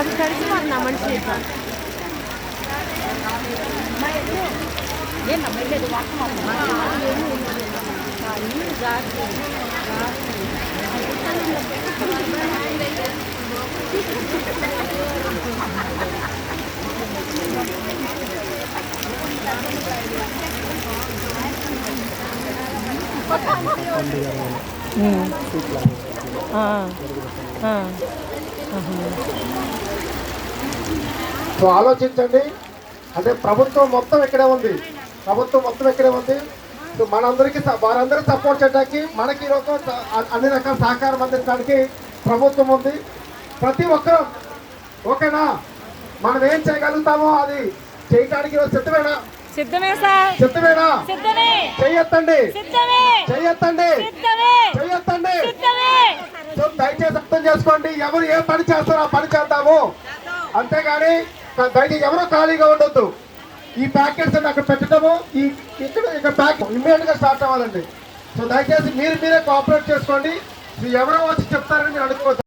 అది తడిసిపోతున్నా మనిషి సో ఆలోచించండి. అంటే ప్రభుత్వం మొత్తం ఇక్కడే ఉంది. ప్రభుత్వం మొత్తం ఇక్కడే ఉంది. సో మనందరికీ వారందరూ సపోర్ట్ చేయడానికి మనకి ఈరోజు అన్ని రకాల సహకారం అందించడానికి ప్రభుత్వం ఉంది. ప్రతి ఒక్కరూ ఓకేనా? మనం ఏం చేయగలుగుతామో అది చేయడానికి ఈరోజు సిద్ధమేనా? సిద్ధమే సార్. సిద్ధమేనా? సిద్ధమే. చెయ్యొత్తండి. సిద్ధమే. చెయ్యొత్తండి. సిద్ధమే. చెయ్యొత్తండి. సిద్ధమే. సో దయచేసి అర్థం చేసుకోండి. ఎవరు ఏ పని చేస్తారో ఆ పని చేద్దాము. అంతేగాని క- దయచేసి ఎవరు ఖాళీగా ఉండొద్దు. ఈ ప్యాకెట్స్ అక్కడ పెట్టడము ఈ ఇక్కడ ఇక్కడ ప్యాక్ ఇమ్మీడియట్గా స్టార్ట్ అవ్వాలండి. సో దయచేసి మీరు మీరే కోఆపరేట్ చేసుకోండి. ఎవరో వచ్చి చెప్తారని మీరు అనుకోవద్దు.